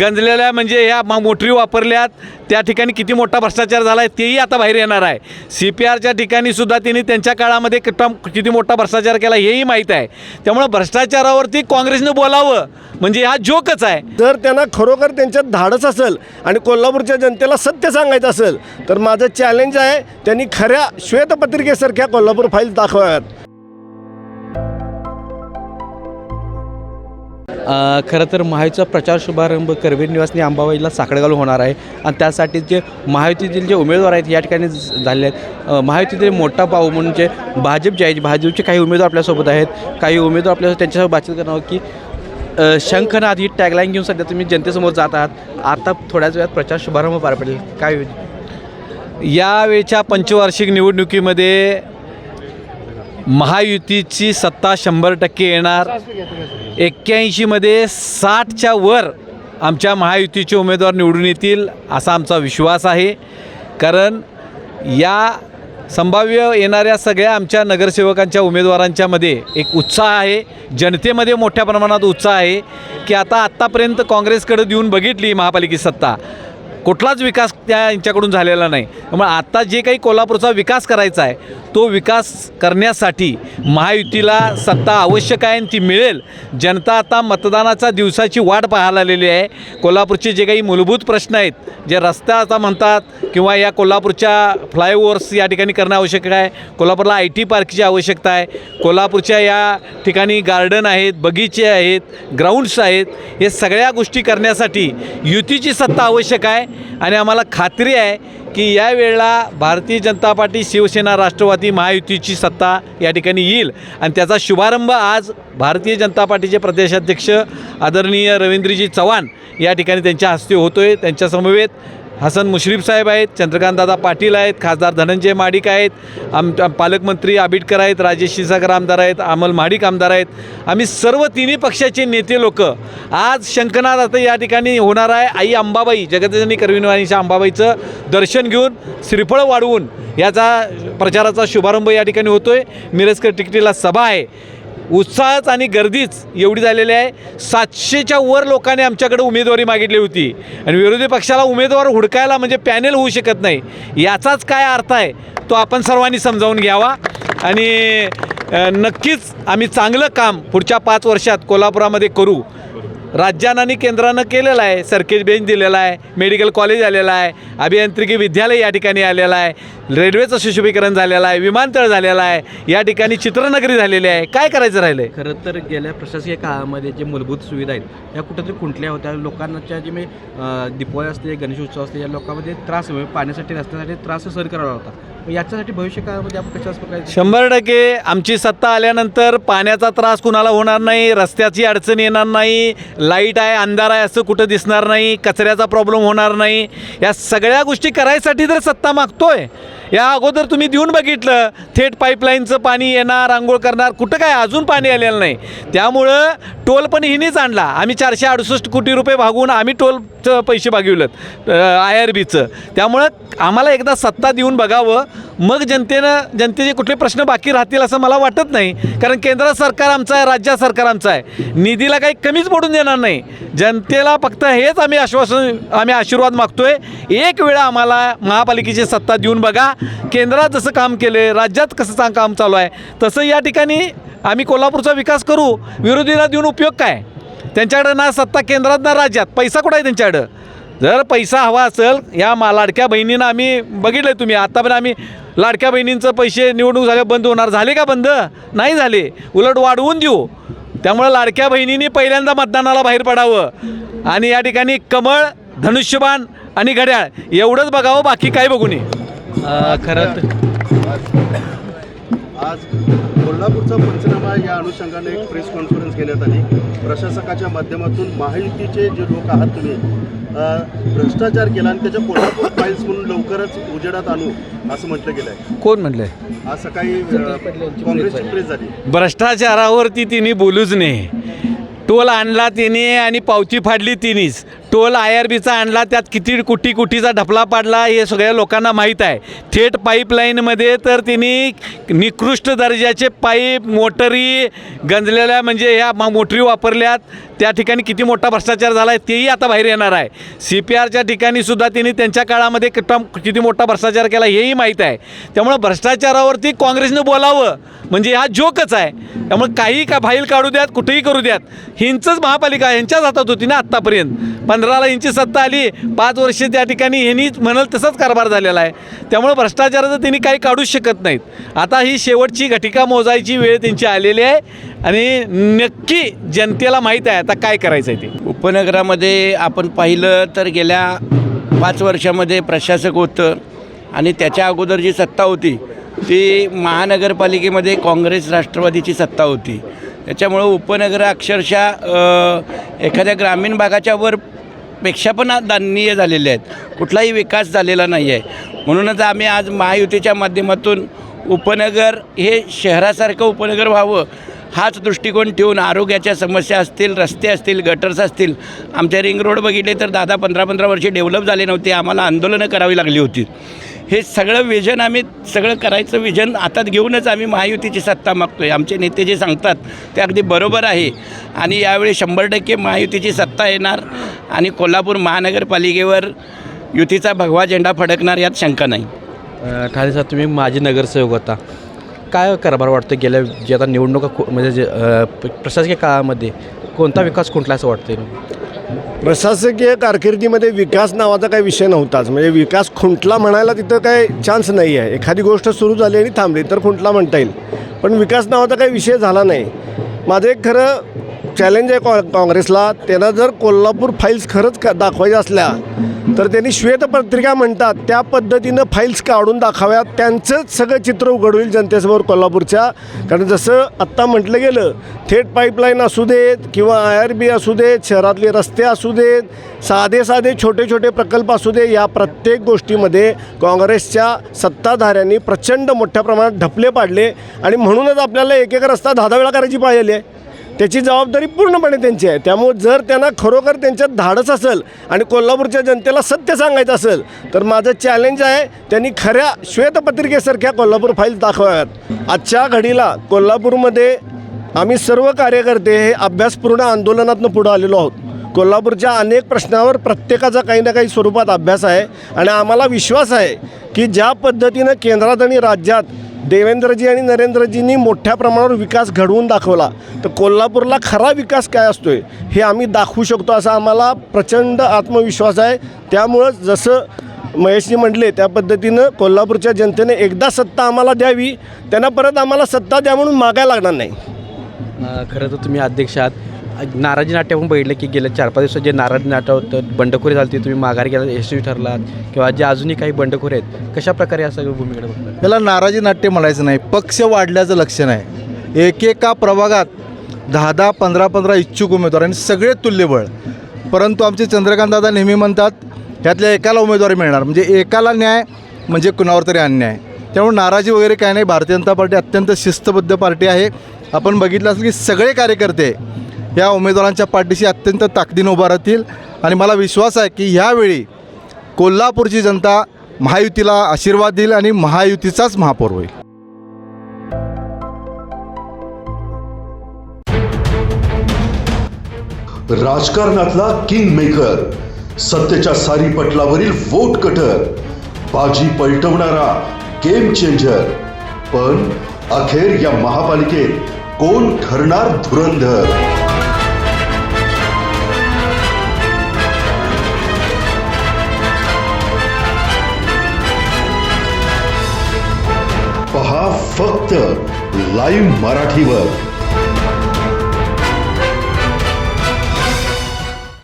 गंजलेल्या म्हणजे ह्या मा मोटरी वापरल्यात. त्या ठिकाणी किती मोठा भ्रष्टाचार झाला आहे तेही आता बाहेर येणार आहे. सी पी आरच्या ठिकाणी सुद्धा त्यांनी त्यांच्या काळामध्ये किता किती मोठा भ्रष्टाचार केला हेही माहीत आहे. त्यामुळं भ्रष्टाचारावरती काँग्रेसनं बोलावं म्हणजे हा जोकच आहे. जर त्यांना खरोखर त्यांच्यात धाडस असेल आणि कोल्हापूरच्या जनतेला सत्य सांगायचं असेल तर माझं चॅलेंज आहे त्यांनी खऱ्या श्वेतपत्रिकेसारख्या कोल्हापूर फाईल दाखवाव्यात. खरं तर महायुतीचा प्रचार शुभारंभ करवीर निवासनी अंबाबाईला साखळे होणार आहे. आणि त्यासाठी जे महायुतीतील जे उमेदवार आहेत या ठिकाणी झाले आहेत. महायुतीतील मोठा पाऊ म्हणून जे भाजप जे आहे भाजपचे काही उमेदवार आपल्यासोबत आहेत. काही उमेदवार आपल्यासोबत त्यांच्यासोबत बातचीत करणार की शंखनाद ही टॅगलाईन घेऊन सध्या तुम्ही जनतेसमोर जात आहात. आता थोड्याच वेळात प्रचार शुभारंभ पार पडेल. काय होईल? यावेळच्या पंचवार्षिक निवडणुकीमध्ये महायुतीची सत्ता शंभर टक्के येणार. एक्क्याऐंशीमध्ये साठच्या वर आमच्या महायुतीचे उमेदवार निवडून येतील असा आमचा विश्वास आहे. कारण या संभाव्य येणाऱ्या सगळ्या आमच्या नगरसेवकांच्या उमेदवारांच्यामध्ये एक उत्साह आहे. जनतेमध्ये मोठ्या प्रमाणात उत्साह आहे की आता आत्तापर्यंत काँग्रेसकडे देऊन बघितली महापालिकेची सत्ता. कुठलाच विकास त्या यांच्याकडून झालेला नाही. त्यामुळे आता जे काही कोल्हापूरचा विकास करायचा आहे तो विकास करण्यासाठी महायुतीला सत्ता आवश्यक आहे आणि ती मिळेल. जनता आता मतदानाचा दिवसाची वाट पाहायला आलेली आहे. कोल्हापूरचे जे काही मूलभूत प्रश्न आहेत जे रस्ता आता म्हणतात किंवा या कोल्हापूरच्या फ्लायओव्हर्स या ठिकाणी करणं आवश्यक आहे. कोल्हापूरला आय टी पार्कची आवश्यकता आहे. कोल्हापूरच्या या ठिकाणी गार्डन आहेत बगीचे आहेत ग्राउंड्स आहेत. हे सगळ्या गोष्टी करण्यासाठी युतीची सत्ता आवश्यक आहे. आणि आम्हाला खात्री आहे की या वेळेला भारतीय जनता पार्टी शिवसेना राष्ट्रवादी महायुतीची सत्ता या ठिकाणी येईल. आणि त्याचा शुभारंभ आज भारतीय जनता पार्टीचे प्रदेशाध्यक्ष आदरणीय रवींद्रजी चव्हाण या ठिकाणी त्यांच्या हस्ते होतो आहे त्यांच्यासमवेत हसन मुश्रीफ साहेब आहेत चंद्रकांतदादा पाटील आहेत खासदार धनंजय माडिक आहेत आम पालकमंत्री आबिटकर आहेत राजेश शिसागर आमदार आहेत अमल माडिक आमदार आहेत. आम्ही सर्व तिन्ही पक्षाचे नेते लोक आज शंखनाथ आता या ठिकाणी होणार आहे. आई अंबाबाई जगतजननी करविनवाणीच्या अंबाबाईचं दर्शन घेऊन श्रीफळ वाढवून याचा प्रचाराचा शुभारंभ या ठिकाणी होतो आहे मिरजकर टिकटीला सभा आहे. उत्साहच आणि गर्दीच एवढी झालेली आहे. सातशेच्या वर लोकांनी आमच्याकडे उमेदवारी मागितली होती. आणि विरोधी पक्षाला उमेदवार हुडकायला म्हणजे पॅनेल होऊ शकत नाही. याचाच काय अर्थ आहे तो आपण सर्वांनी समजावून घ्यावा. आणि नक्कीच आम्ही चांगलं काम पुढच्या पाच वर्षात कोल्हापुरामध्ये करू. राज्यानं आणि केंद्रानं केलेलं आहे. सर्किट बेंच दिलेला आहे. मेडिकल कॉलेज आलेलं आहे. अभियांत्रिकी विद्यालय या ठिकाणी आलेलं आहे. रेल्वेचं सुशोभीकरण झालेलं आहे. विमानतळ झालेलं आहे. या ठिकाणी चित्रनगरी झालेली आहे. काय करायचं राहिलं आहे खरं तर गेल्या प्रशासकीय काळामध्ये जे मूलभूत सुविधा आहेत या कुठंतरी खुंटल्या होत्या. लोकांच्या जे मी दिपोळी असते गणेश उत्सव असते या लोकांमध्ये त्रास म्हणजे पाण्यासाठी रस्त्यासाठी त्रास सहन करावा होता याच्यासाठी भविष्य काळामध्ये आपण कशा प्रकारे शंभर टक्के. आमची सत्ता आल्यानंतर पाण्याचा त्रास कुणाला होणार नाही रस्त्याची अडचण येणार नाही लाइट आहे अंधार आहे असं कुठं दिसणार नाही कचऱ्याचा प्रॉब्लेम होणार नाही. या सगळ्या गोष्टी करायसाठी तर सत्ता मागतोय. या अगोदर तुम्ही देऊन बघितलं थेट पाईपलाईनचं पाणी येणार आंघोळ करणार कुठं काय अजून पाणी आलेलं नाही. त्यामुळं टोल पण हिनीच आणला. आम्ही चारशे अडुसष्ट कोटी रुपये भागून आम्ही टोल चं पैसे भागविलेत आय आर बीचं त्यामुळं आम्हाला एकदा सत्ता देऊन बघावं. मग जनतेनं जनतेचे कुठले प्रश्न बाकी राहतील असं मला वाटत नाही. कारण केंद्र सरकार आमचं आहे राज्य सरकार आमचं आहे. निधीला काही कमीच पडून देणार नाही. जनतेला फक्त हेच आम्ही आश्वासन आम्ही आशीर्वाद मागतोय. एक वेळा आम्हाला महापालिकेची सत्ता देऊन बघा. केंद्रात जसं काम केलं राज्यात कसं काम चालू आहे तसं या ठिकाणी आम्ही कोल्हापूरचा विकास करू. विरोधीला देऊन उपयोग काय? त्यांच्याकडं ना सत्ता केंद्रात ना राज्यात. पैसा कुठं आहे त्यांच्याकडं? जर पैसा हवा असेल या मा लाडक्या बहिणींना आम्ही बघितलं आहे तुम्ही. आता पण आम्ही लाडक्या बहिणींचं पैसे निवडणूक झाले बंद होणार. झाले का बंद? नाही झाले. उलट वाढवून देऊ. त्यामुळं लाडक्या बहिणींनी पहिल्यांदा मतदानाला बाहेर पडावं. आणि या ठिकाणी कमळ धनुष्यबाण आणि घड्याळ एवढंच बघावं बाकी काय बघू नये. खरं तर आज कोल्हापूरचा पंचनामा या अनुषंगाने एक प्रेस कॉन्फरन्स घेण्यात आली. प्रशासकाच्या माध्यमातून महायुतीचे जे लोक आहात तुम्ही भ्रष्टाचार केला आणि त्याच्या कोल्हापूर फाईल्स म्हणून लवकरच उजेडात आणू असं म्हटलं गेलं आहे कोण म्हणलं आज सकाळी अ, काँग्रेसची प्रेस झाली. भ्रष्टाचारावरती तिने बोलूच नाही टोल आणला तिने आणि पावती फाडली तिनेच. टोल आय आर बीचा आणला त्यात किती कुटी कुटीचा ढपला पाडला हे सगळ्या लोकांना माहीत आहे. थेट पाईपलाईनमध्ये तर तिने निकृष्ट दर्जाचे पाईप मोटरी गंजलेल्या म्हणजे ह्या मोटरी वापरल्यात. त्या ठिकाणी किती मोठा भ्रष्टाचार झाला आहे तेही आता बाहेर येणार आहे. सी पी आरच्या ठिकाणी सुद्धा त्यांच्या काळामध्ये किता किती मोठा भ्रष्टाचार केला हेही माहीत आहे. त्यामुळं भ्रष्टाचारावरती काँग्रेसनं बोलावं म्हणजे हा जोकच आहे. त्यामुळे काही का फाईल काढू द्यात कुठेही करू द्यात. हिंचंच महापालिका यांच्याच हातात होती ना आत्तापर्यंत. पंधराला यांची सत्ता आली. पाच वर्ष त्या ठिकाणी यांनी म्हणाल तसाच कारभार झालेला आहे. त्यामुळे भ्रष्टाचाराचं त्यांनी काही काढूच शकत नाहीत. आता ही शेवटची घटिका मोजायची वेळ त्यांची आलेली आहे. आणि नक्की जनतेला माहीत आहे आता काय करायचं आहे ते. उपनगरामध्ये आपण पाहिलं तर गेल्या पाच वर्षामध्ये प्रशासक होतं आणि त्याच्या अगोदर जी सत्ता होती ती महानगरपालिकेमध्ये काँग्रेस राष्ट्रवादीची सत्ता होती. त्याच्यामुळं उपनगर अक्षरशः एखाद्या ग्रामीण भागाच्या वर पेक्षा पण दाननीय झालेले आहेत. कुठलाही विकास झालेला नाही आहे म्हणूनच आम्ही आज महायुतीच्या माध्यमातून उपनगर हे शहरासारखं उपनगर व्हावं हाच दृष्टिकोन ठेवून आरोग्याच्या समस्या असतील रस्ते असतील गटर्स असतील आमच्या रिंग रोड बघितले तर दहा पंधरा पंधरा वर्षे डेव्हलप झाले नव्हते. आम्हाला आंदोलनं करावी लागली होती. हे सगळं विजन आम्ही सगळं करायचं विजन हातात घेऊनच आम्ही महायुतीची सत्ता मागतो आहे आमचे नेते जे सांगतात ते अगदी बरोबर आहे. आणि यावेळी शंभर टक्के महायुतीची सत्ता येणार आणि कोल्हापूर महानगरपालिकेवर युतीचा भगवा झेंडा फडकणार यात शंका नाही. ठाणे साहेब तुम्ही माजी नगरसेवक होता. काय कारभार वाटतं गेल्या जे आता निवडणुका म्हणजे जे प्रशासकीय काळामध्ये कोणता विकास कुठला असं वाटतं प्रशासकीय कारकिर्दीमध्ये विकास नावाचा काही विषय नव्हताच. म्हणजे विकास खुंटला म्हणायला तिथं काही चान्स नाही आहे. एखादी गोष्ट सुरू झाली आणि थांबली तर खुंटला म्हणता येईल. पण विकास नावाचा काही विषय झाला नाही. माझं एक खरं चॅलेंज आहे कॉ काँग्रेसला. त्यांना जर कोल्हापूर फाईल्स खरंच का दाखवायच्या असल्या तर त्यांनी श्वेतपत्रिका म्हणतात त्या पद्धतीनं फाईल्स काढून दाखाव्यात त्यांचंच सगळं चित्र उघड होईल जनतेसमोर कोल्हापूरच्या. कारण जसं आत्ता म्हटलं गेलं थेट पाईपलाईन असू देत किंवा आय आर बी असू देत शहरातले रस्ते असू देत साधे साधे छोटे छोटे प्रकल्प असू दे या प्रत्येक गोष्टीमध्ये काँग्रेसच्या सत्ताधाऱ्यांनी प्रचंड मोठ्या प्रमाणात ढपले पाडले. आणि म्हणूनच आपल्याला एक एक रस्ता दहा दहा वेळा करायची पाहिली आहे. त्याची जबाबदारी पूर्णपणे त्यांची आहे. त्यामुळे जर त्यांना खरोखर त्यांच्यात धाडस असेल आणि कोल्हापूरच्या जनतेला सत्य सांगायचं असेल तर माझं चॅलेंज आहे त्यांनी खऱ्या श्वेतपत्रिकेसारख्या कोल्हापूर फाईल दाखवाव्यात. आजच्या घडीला कोल्हापूरमध्ये आम्ही सर्व कार्यकर्ते हे अभ्यासपूर्ण आंदोलनातनं पुढं आलेलो आहोत. कोल्हापूरच्या अनेक प्रश्नावर प्रत्येकाचा काही ना काही स्वरूपात अभ्यास आहे आणि आम्हाला विश्वास आहे की ज्या पद्धतीनं केंद्रात आणि राज्यात देवेंद्रजी आणि नरेंद्रजींनी मोठ्या प्रमाणावर विकास घडवून दाखवला. तर कोल्हापूरला खरा विकास काय असतो आहे हे आम्ही दाखवू शकतो असा आम्हाला प्रचंड आत्मविश्वास आहे. त्यामुळंच जसं महेशजी म्हटले त्या पद्धतीनं कोल्हापूरच्या जनतेने एकदा सत्ता आम्हाला द्यावी त्यांना परत आम्हाला सत्ता द्या म्हणून मागायला लागणार नाही. खरं तर तुम्ही अध्यक्ष आहात. नाराजी नाट्य आपण बघितलं की गेल्या चार पाच दिवसात जे नाराजी नाट्य होतं बंडखोरी झाली तुम्ही माघार गेला यशस्वी ठरलात किंवा जे अजूनही काही बंडखोरी आहेत कशा प्रकारे या सगळ्या भूमिकडे बघतात? त्याला नाराजी नाट्य म्हणायचं नाही पक्ष वाढल्याचं लक्षण आहे एकेका प्रभागात दहा दहा पंधरा पंधरा इच्छुक उमेदवार आणि सगळे तुल्यबळ. परंतु आमचे चंद्रकांत दादा नेहमी म्हणतात ह्यातल्या एकाला उमेदवारी मिळणार. म्हणजे एकाला न्याय म्हणजे कुणावर तरी अन्याय. त्यामुळे नाराजी वगैरे काय नाही भारतीय जनता पार्टी अत्यंत शिस्तबद्ध पार्टी आहे. आपण बघितलं असेल की सगळे कार्यकर्ते या उमेदवारांच्या पाठीशी अत्यंत ताकदीनं उभा राहतील. आणि मला विश्वास आहे की ह्यावेळी कोल्हापूरची जनता महायुतीला आशीर्वाद देईल आणि महायुतीचाच महापौर होईल. राजकारणातला किंग मेकर सत्तेच्या सारी पटलावरील वोट कटर बाजी पलटवणारा गेम चेंजर पण अखेर या महापालिकेत कोण ठरणार धुरंधर? फक्त लाईव्ह मराठीवर.